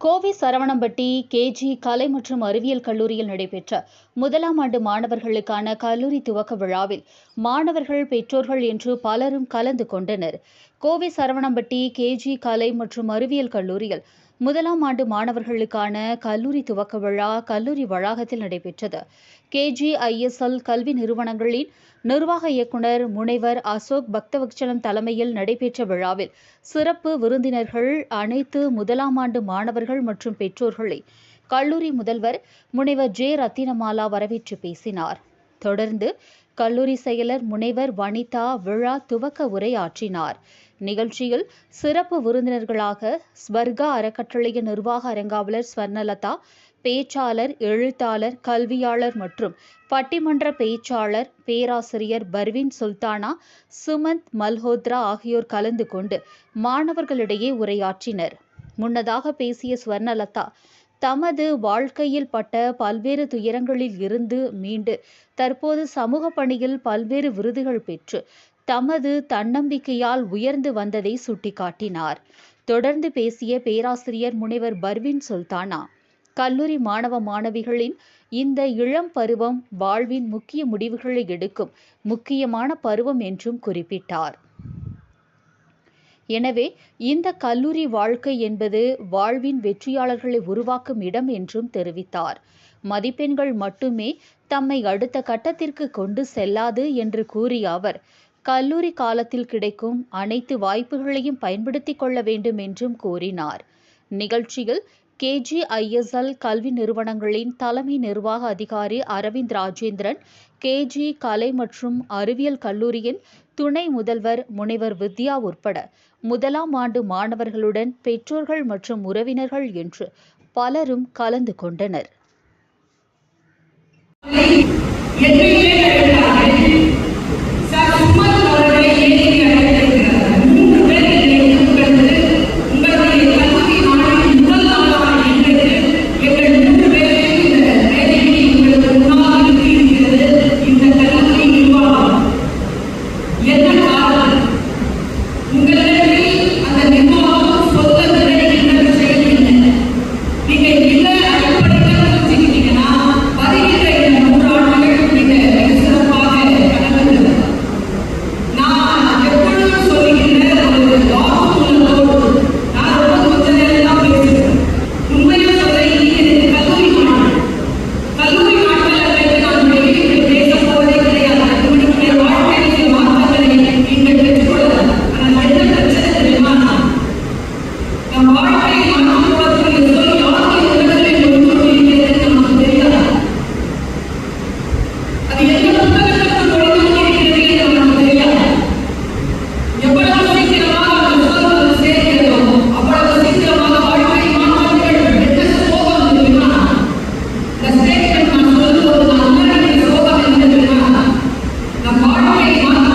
Kovai Saravanampatti KG கலை மற்றும் அறிவியல் கல்லூரியில் நடைபெற்ற முதலாம் ஆண்டு மாணவர்களுக்கான கல்லூரி துவக்க விழாவில் மாணவர்கள் பெற்றோர்கள் என்று பலரும் கலந்து கொண்டனர். கோவை சரவணம்பட்டி கேஜி கலை மற்றும் அறிவியல் கல்லூரியில் முதலாம் ஆண்டு மாணவர்களுக்கான கல்லூரி துவக்க விழா கல்லூரி வளாகத்தில் நடைபெற்றது. கேஜி ஐஎஸ்எல் கல்வி நிறுவனங்களின் நிர்வாக இயக்குனர் முனைவர் அசோக் பக்தவக்சலம் தலைமையில் நடைபெற்ற விழாவில் சிறப்பு விருந்தினர்கள் அனைத்து முதலாம் ஆண்டு மாணவர்கள் மற்றும் பெற்றோர்களை கல்லூரி முதல்வர் முனைவர் ஜே. ரத்தினமாலா வரவேற்று பேசினார். தொடர்ந்து கல்லூரி செயலர் முனைவர் வனிதா விழா துவக்க உரை ஆற்றினார் நிகழ்ச்சியில் சிறப்பு விருந்தினர்களாக ஸ்வர்கா அறக்கட்டளையின் நிர்வாக அரங்காவலர் ஸ்வர்ணலதா பேச்சாளர் எழுத்தாளர் கல்வியாளர் மற்றும் பட்டிமன்ற பேச்சாளர் பேராசிரியர் பர்வின் சுல்தானா சுமந்த் மல்ஹோத்ரா ஆகியோர் கலந்து கொண்டு மாணவர்களிடையே உரையாற்றினர். முன்னதாக பேசிய ஸ்வர்ணலதா தமது வாழ்க்கையில் பட்ட பல்வேறு துயரங்களில் இருந்து மீண்டு தற்போது சமூக பணியில் பல்வேறு விருதுகள் பெற்று தமது தன்னம்பிக்கையால் உயர்ந்து வந்ததை சுட்டிக்காட்டினார். தொடர்ந்து பேசிய பேராசிரியர் முனைவர் பர்வின் சுல்தானா கல்லூரி மாணவ மாணவிகளின் இந்த இளம் பருவம் வாழ்வின் முக்கிய முடிவுகளை எடுக்கும் முக்கியமான பருவம் என்றும் குறிப்பிட்டார். எனவே இந்த கல்லூரி வாழ்க்கை என்பது வாழ்வின் வெற்றியாளர்களை உருவாக்கும் இடம் என்றும் தெரிவித்தார். மதிப்பெண்கள் மட்டுமே தம்மை அடுத்த கட்டத்திற்கு கொண்டு செல்லாது என்று கூறிய அவர் கல்லூரி காலத்தில் கிடைக்கும் அனைத்து வாய்ப்புகளையும் பயன்படுத்திக் கொள்ள வேண்டும் என்றும் கூறினார். நிகழ்ச்சியில் கேஜிஐஎஸ்எல் கல்வி நிறுவனங்களின் தலைமை நிர்வாக அதிகாரி அரவிந்த் ராஜேந்திரன் கேஜி கலை மற்றும் அறிவியல் கல்லூரியின் துணை முதல்வர் முனைவர் வித்யா உட்பட முதலாம் ஆண்டு மாணவர்களுடன் பெற்றோர்கள் மற்றும் உறவினர்கள் என்று பலரும் கலந்து கொண்டனர். Wait,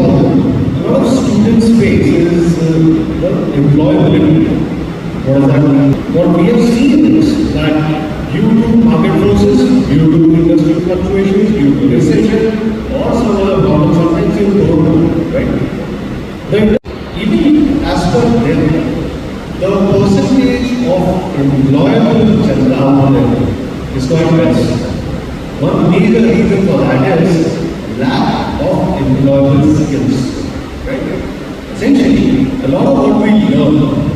problem a lot of students face is uh, employability. What does that mean? What we have seen is that due to market forces, due to industry fluctuations, due to recession or some other problems, sometimes you don't know, right? Then even as per them, the percentage of employable is quite less. One major reason for that is of skills. Right? Essentially, a lot of what we learn